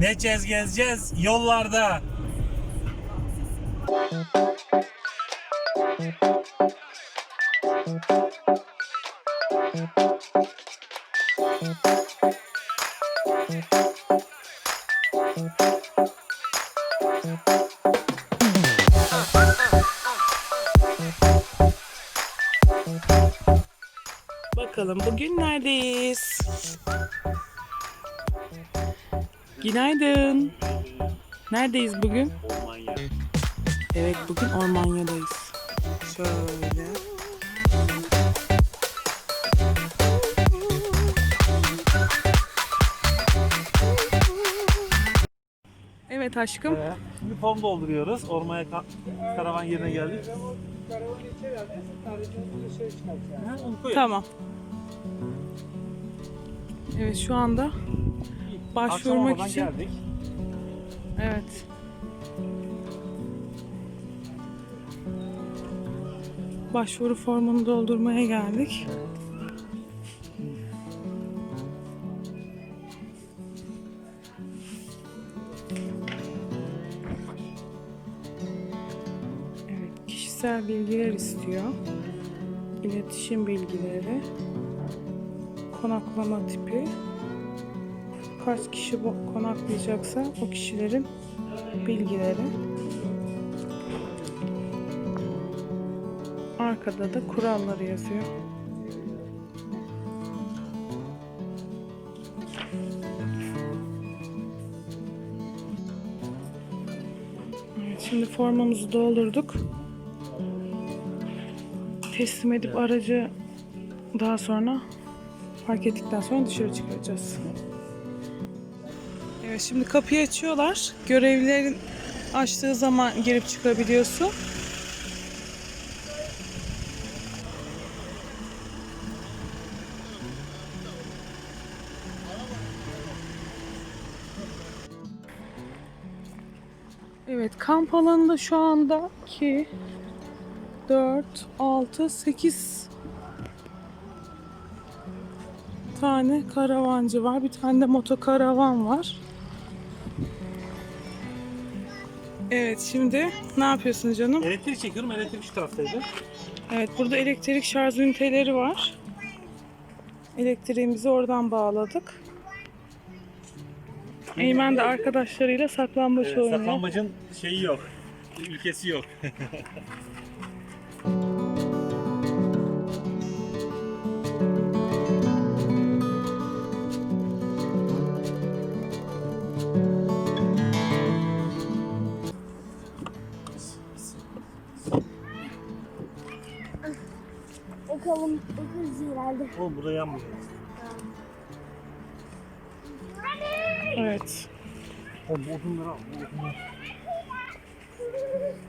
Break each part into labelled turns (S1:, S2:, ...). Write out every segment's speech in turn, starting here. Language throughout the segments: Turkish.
S1: Ne çez gezeceğiz yollarda.
S2: Bakalım bugün neredeyiz? Günaydın. Neredeyiz bugün? Evet bugün Ormanya'dayız. Şöyle. Evet aşkım.
S1: Evet. Şimdi form dolduruyoruz. Ormaya ka- karavan yerine geldik. Ha.
S2: Tamam. Evet şu anda başvurmak için.
S1: geldik.
S2: Evet. Başvuru formunu doldurmaya geldik. Evet, kişisel bilgiler istiyor. İletişim bilgileri. Konaklama tipi. Kaç kişi konaklayacaksa o kişilerin bilgileri. Arkada da kuralları yazıyor. Şimdi formumuzu doldurduk. Teslim edip aracı daha sonra fark ettikten sonra dışarı çıkaracağız. Evet şimdi kapıyı açıyorlar. Görevlilerin açtığı zaman girip çıkabiliyorsun. Evet kamp alanında şu anda 2 4 6 8 tane karavancı var. Bir tane de motokaravan var. Evet şimdi ne yapıyorsun canım?
S1: Elektrik çekiyorum. Elektrik şu taraftaydı.
S2: Evet burada elektrik şarj üniteleri var. Elektriğimizi oradan bağladık. Eymen de arkadaşlarıyla saklambaç
S1: Evet,
S2: oynuyor.
S1: saklanmacın şeyi yok. Ülkesi yok.
S3: herhalde.
S1: Oğlum burada yanmıyor.
S2: Evet.
S1: Oğlum bu odunları al. Bu odunları.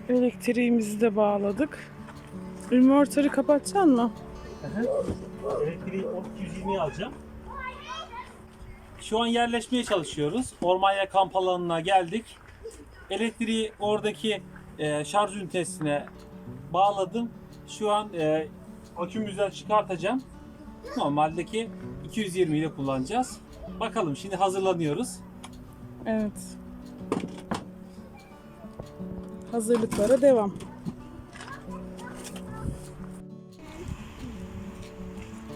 S2: Elektriğimizi de bağladık. Inverter'ı kapatacaksın mı?
S1: Elektriği 220'ye alacağım. Şu an yerleşmeye çalışıyoruz. Ormanya kamp alanına geldik. Elektriği oradaki e, şarj ünitesine bağladım. Şu an e, akümüzden çıkartacağım. Normaldeki 220 ile kullanacağız. Bakalım şimdi hazırlanıyoruz.
S2: Evet. Hazırlıklara devam.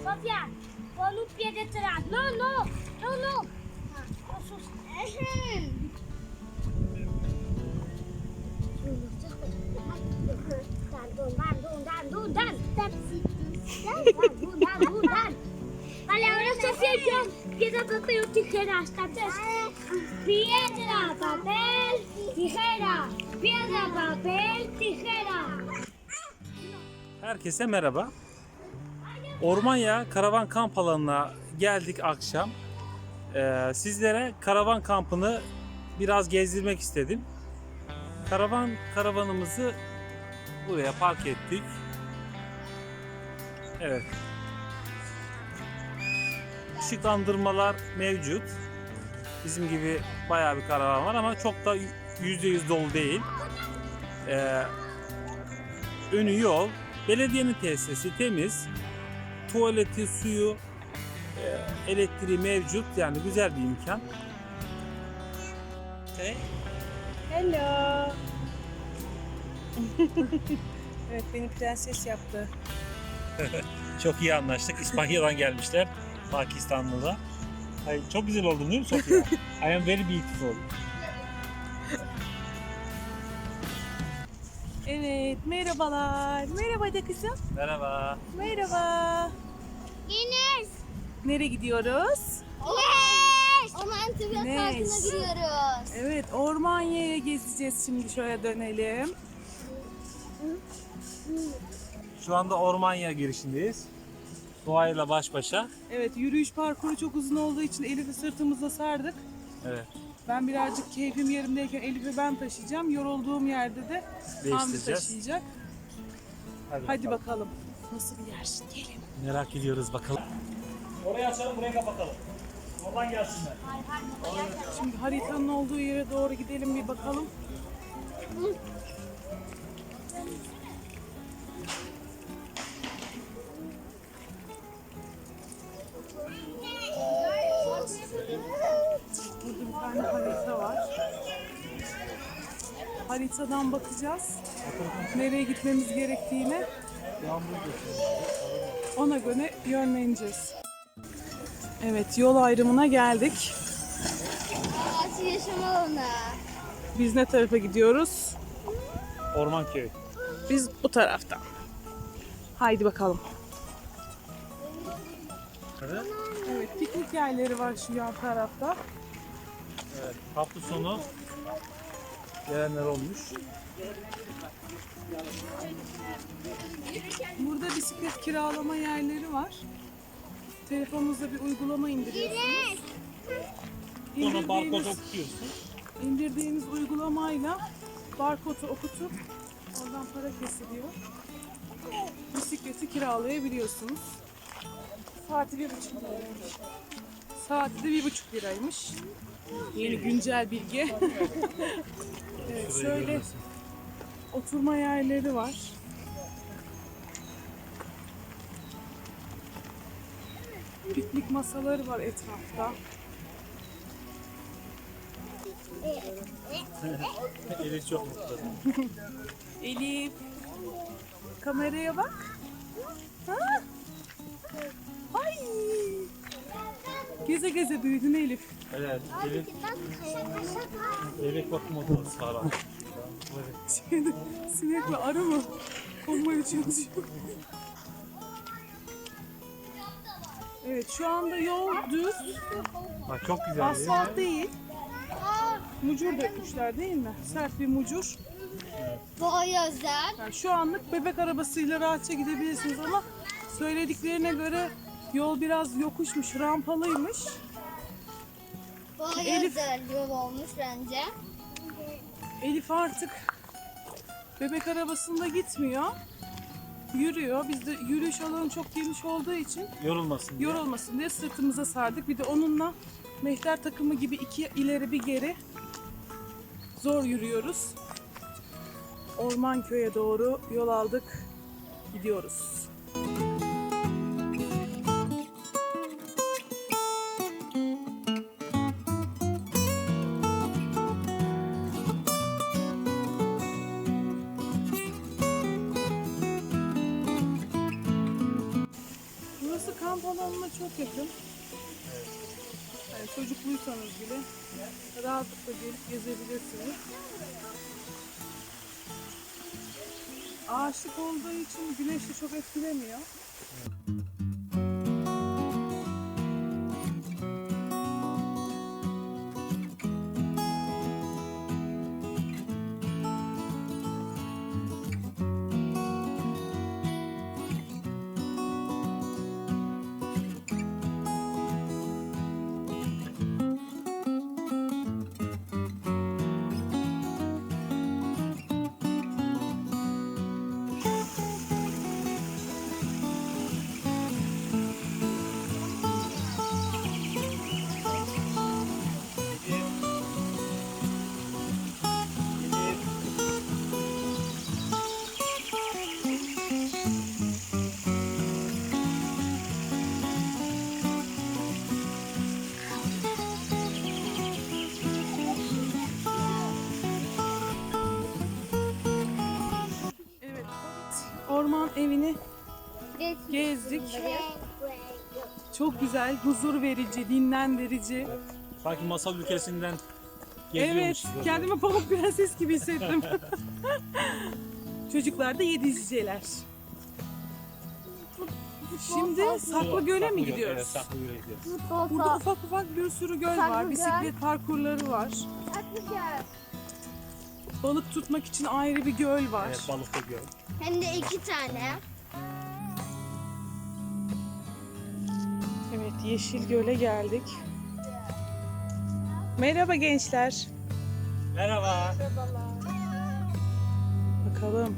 S3: Sofia, detrás. No, no, no, no. Ah, sus- Ehem. Dan, dan, dan, dan. Dan, dan. Piedra, papel o tijeras, ¿captas? Piedra, papel, tijera. Piedra, papel, tijera.
S1: Herkese merhaba. Ormanya Karavan Kamp Alanı'na geldik akşam. Ee, sizlere karavan kampını biraz gezdirmek istedim. Karavan karavanımızı buraya park ettik. Evet. Işıklandırmalar mevcut. Bizim gibi bayağı bir karavan var ama çok da %100 dolu değil. Ee, önü yol, belediyenin tesisi temiz, tuvaleti, suyu, e, elektriği mevcut yani güzel bir imkan. Okay.
S2: Hello. evet beni prenses yaptı.
S1: Çok iyi anlaştık. İspanya'dan gelmişler. Pakistanlılar. Ay, çok güzel oldun değil mi Sofia? I am very beautiful.
S2: Evet merhabalar. Merhaba de kızım.
S1: Merhaba.
S2: Merhaba.
S3: Enes.
S2: Nereye gidiyoruz?
S3: Yes. Aman tübet
S2: Nes.
S3: parkına giriyoruz.
S2: Evet Ormanya'ya gezeceğiz şimdi şöyle dönelim.
S1: Şu anda Ormanya girişindeyiz. Doğayla baş başa.
S2: Evet yürüyüş parkuru çok uzun olduğu için Elif'i sırtımızda sardık.
S1: Evet.
S2: Ben birazcık keyfim yerimdeyken Elif'i ben taşıyacağım. Yorulduğum yerde de Hamdi
S1: Değiştireceğiz.
S2: taşıyacak.
S1: Hadi,
S2: Hadi
S1: bakalım.
S2: bakalım. Nasıl bir yer? Gelin.
S1: Merak ediyoruz bakalım. Orayı açalım, burayı kapatalım. Oradan gelsinler.
S2: Şimdi haritanın olduğu yere doğru gidelim bir bakalım. Haritadan bakacağız. Nereye gitmemiz gerektiğine. Ona göre yönleneceğiz. Evet yol ayrımına geldik.
S3: Ağaç yaşam alanı.
S2: Biz ne tarafa gidiyoruz?
S1: Ormanköy.
S2: Biz bu taraftan. Haydi bakalım.
S1: Evet.
S2: Evet, piknik yerleri var şu yan tarafta.
S1: evet. Hafta sonu gelenler olmuş.
S2: Burada bisiklet kiralama yerleri var. Telefonunuzda bir uygulama indiriyorsunuz.
S1: Sonra barkod
S2: İndirdiğiniz,
S1: okutuyorsun.
S2: indirdiğiniz uygulamayla barkodu okutup oradan para kesiliyor. Bisikleti kiralayabiliyorsunuz. Saati bir buçuk liraymış. Saati de bir buçuk liraymış. Yeni güncel bilgi. evet, şöyle oturma yerleri var. Piknik masaları var etrafta.
S1: Elif çok mutlu.
S2: Elif. Kameraya bak. Ha? Ay. Geze geze büyüdün Elif.
S1: Evet, Elif. Elif bakım odası. Evet.
S2: Şimdi sinek mi arı mı? Konmaya çalışıyor. Evet şu anda yol düz.
S1: Bak çok güzel.
S2: Asfalt değil. Mucur dökmüşler değil mi? Sert bir mucur.
S3: Doğaya özel.
S2: Yani şu anlık bebek arabasıyla rahatça gidebilirsiniz ama söylediklerine göre yol biraz yokuşmuş, rampalıymış.
S3: Doğaya
S2: Elif.
S3: özel yol olmuş bence.
S2: Elif artık bebek arabasında gitmiyor. Yürüyor. Biz de yürüyüş alanı çok geniş olduğu için
S1: Yorulmasın diye.
S2: yorulmasın diye sırtımıza sardık. Bir de onunla mehter takımı gibi iki ileri bir geri zor yürüyoruz. Orman köye doğru yol aldık. Gidiyoruz. Gezebilirsiniz. Ağaçlık olduğu için güneşi çok etkilemiyor. Evini gezdik. Çok güzel, huzur verici, dinlendirici.
S1: Sanki masal ülkesinden
S2: Evet,
S1: geziyormuşuz. böyle.
S2: kendimi Pamuk Prenses gibi hissettim. Çocuklar da yedi cüceler. Şimdi Saklı Göl'e mi
S1: Saklıgöl,
S2: gidiyoruz?
S1: Evet, Saklıgöl'e gidiyoruz.
S2: Burada ufak ufak bir sürü göl var.
S3: Saklı Göl.
S2: Bisiklet parkurları var. Balık tutmak için ayrı bir göl var.
S1: Evet, balıklı göl.
S3: Hem de iki tane.
S2: Evet, Yeşil Göl'e geldik. Merhaba gençler.
S1: Merhaba.
S2: Bakalım.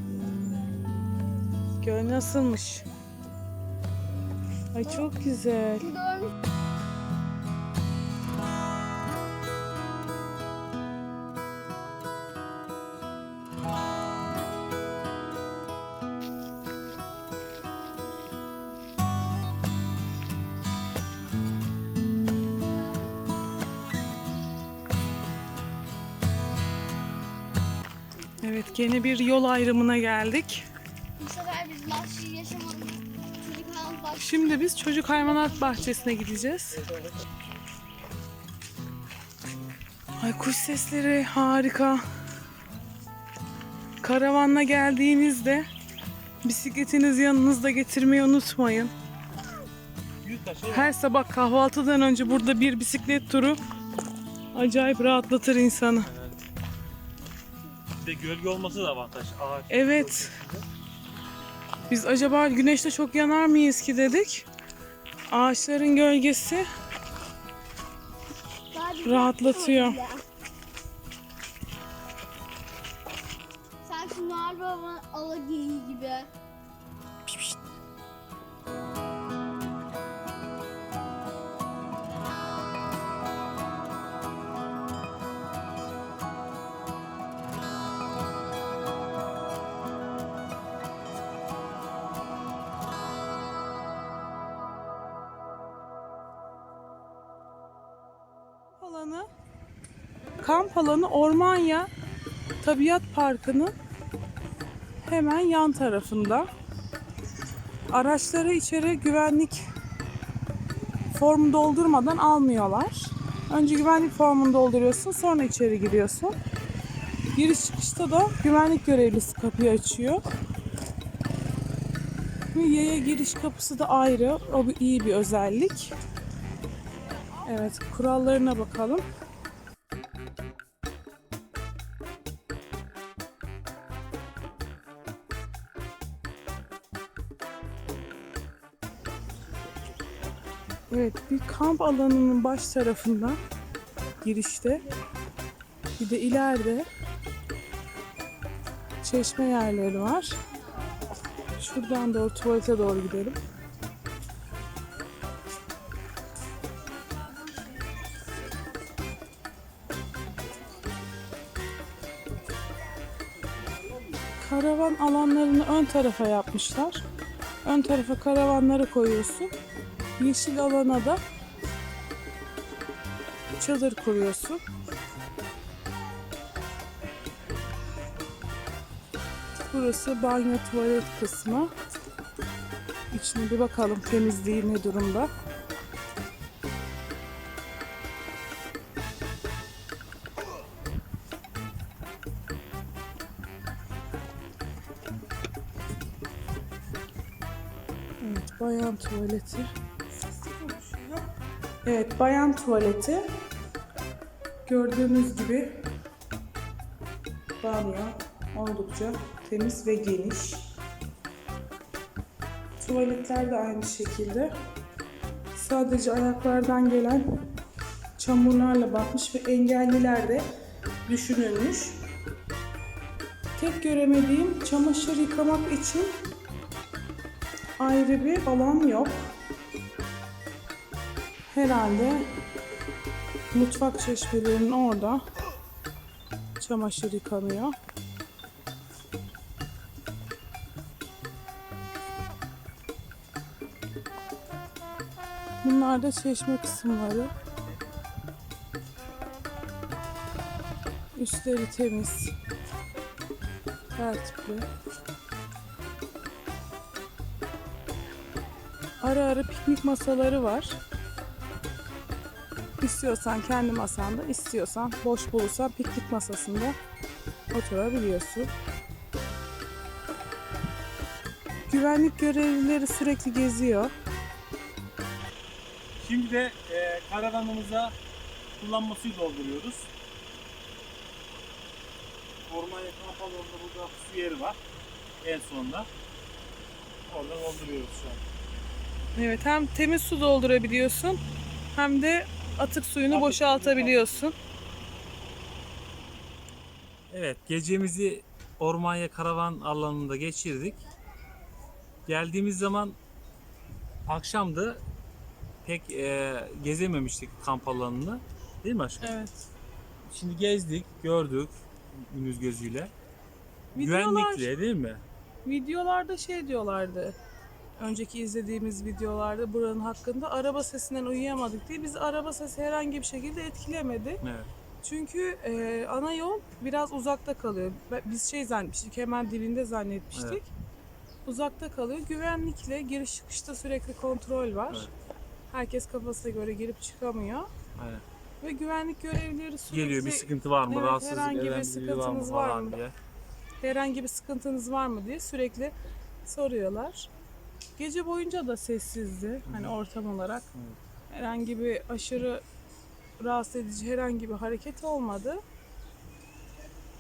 S2: Göl nasılmış? Ay çok güzel. Evet, gene bir yol ayrımına geldik.
S3: Bu sefer biz vahşi yaşamadık. Çocuklarımız vahşi.
S2: Şimdi biz çocuk hayvanat bahçesine gideceğiz. Ay kuş sesleri harika. Karavanla geldiğinizde bisikletinizi yanınızda getirmeyi unutmayın. Her sabah kahvaltıdan önce burada bir bisiklet turu acayip rahatlatır insanı.
S1: Bir de gölge olması da avantaj. Ağaç.
S2: Evet. Biz acaba güneşte çok yanar mıyız ki dedik. Ağaçların gölgesi rahatlatıyor.
S3: Sanki Noel Baba'nın alagiyi gibi.
S2: Alanı kamp alanı Ormanya Tabiat Parkı'nın hemen yan tarafında. Araçları içeri güvenlik formu doldurmadan almıyorlar. Önce güvenlik formunu dolduruyorsun, sonra içeri giriyorsun. Giriş çıkışta da güvenlik görevlisi kapıyı açıyor. Yaya giriş kapısı da ayrı. O bir iyi bir özellik. Evet, kurallarına bakalım. Evet, bir kamp alanının baş tarafında girişte bir de ileride çeşme yerleri var. Şuradan doğru tuvalete doğru gidelim. Karavan alanlarını ön tarafa yapmışlar. Ön tarafa karavanları koyuyorsun. Yeşil alana da çadır kuruyorsun. Burası banyo tuvalet kısmı. İçine bir bakalım temizliği ne durumda. Bayan tuvaleti. Evet, bayan tuvaleti. Gördüğünüz gibi banyo oldukça temiz ve geniş. Tuvaletler de aynı şekilde. Sadece ayaklardan gelen çamurlarla batmış ve engelliler de düşünülmüş. Tek göremediğim çamaşır yıkamak için ayrı bir alan yok. Herhalde mutfak çeşmelerinin orada çamaşır yıkanıyor. Bunlar da çeşme kısımları. Üstleri temiz. Tertipli. Ara ara piknik masaları var. İstiyorsan kendi masanda, istiyorsan boş bulursan piknik masasında oturabiliyorsun. Güvenlik görevlileri sürekli geziyor.
S1: Şimdi de e, karavanımıza kullanma suyu dolduruyoruz. Ormanya kamp alanında burada su yeri var. En sonunda. Oradan dolduruyoruz şu an.
S2: Evet hem temiz su doldurabiliyorsun hem de atık suyunu
S1: Atık
S2: boşaltabiliyorsun.
S1: Evet, gecemizi Ormanya karavan alanında geçirdik. Geldiğimiz zaman akşamdı. Pek e, gezememiştik kamp alanını. Değil mi aşkım?
S2: Evet.
S1: Şimdi gezdik, gördük gündüz gözüyle.
S2: Videolar,
S1: Güvenlikle değil mi?
S2: videolarda şey diyorlardı. Önceki izlediğimiz videolarda buranın hakkında araba sesinden uyuyamadık diye biz araba sesi herhangi bir şekilde etkilemedi.
S1: Evet.
S2: Çünkü e, ana yol biraz uzakta kalıyor. Biz şey zannetmiştik, hemen dibinde zannetmiştik.
S1: Evet.
S2: Uzakta kalıyor. Güvenlikle giriş çıkışta sürekli kontrol var.
S1: Evet.
S2: Herkes kafasına göre girip çıkamıyor.
S1: Aynen.
S2: Ve güvenlik görevlileri sürekli
S1: Geliyor bir sıkıntı var mı?
S2: Evet,
S1: Rahatsızlık
S2: herhangi bir
S1: biri var mı
S2: sıkıntınız var mı?
S1: diye.
S2: herhangi bir sıkıntınız var mı diye sürekli soruyorlar. Gece boyunca da sessizdi hani ortam olarak. Herhangi bir aşırı rahatsız edici herhangi bir hareket olmadı.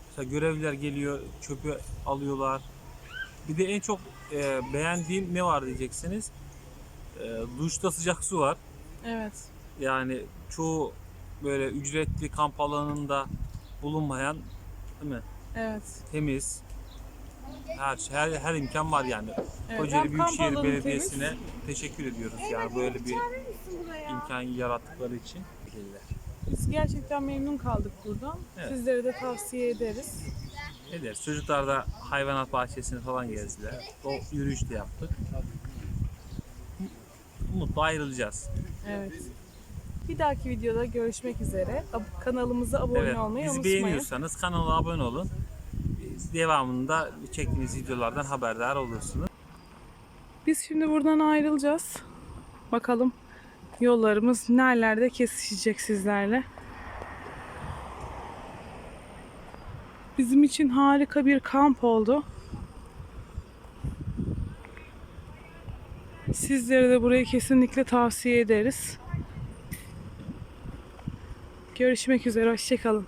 S1: Mesela görevliler geliyor, çöpü alıyorlar. Bir de en çok e, beğendiğim ne var diyeceksiniz. E, duşta sıcak su var.
S2: Evet.
S1: Yani çoğu böyle ücretli kamp alanında bulunmayan değil mi?
S2: Evet.
S1: Temiz. Her şey, her, her imkan var yani.
S2: evet.
S1: Kocaeli Büyükşehir Belediyesi'ne teşekkür ediyoruz yani böyle bir imkan yarattıkları için.
S2: Biz gerçekten memnun kaldık buradan.
S1: Evet.
S2: Sizlere de tavsiye ederiz.
S1: Ederiz. Çocuklar da hayvanat bahçesini falan gezdiler. O yürüyüş de yaptık. Mutlu ayrılacağız.
S2: Evet. Bir dahaki videoda görüşmek üzere. Ab- Kanalımıza abone
S1: evet.
S2: olmayı
S1: Bizi
S2: unutmayın.
S1: beğeniyorsanız kanala abone olun. Devamında çektiğimiz videolardan haberdar olursunuz.
S2: Biz şimdi buradan ayrılacağız. Bakalım yollarımız nerelerde kesişecek sizlerle. Bizim için harika bir kamp oldu. Sizlere de burayı kesinlikle tavsiye ederiz. Görüşmek üzere, hoşçakalın.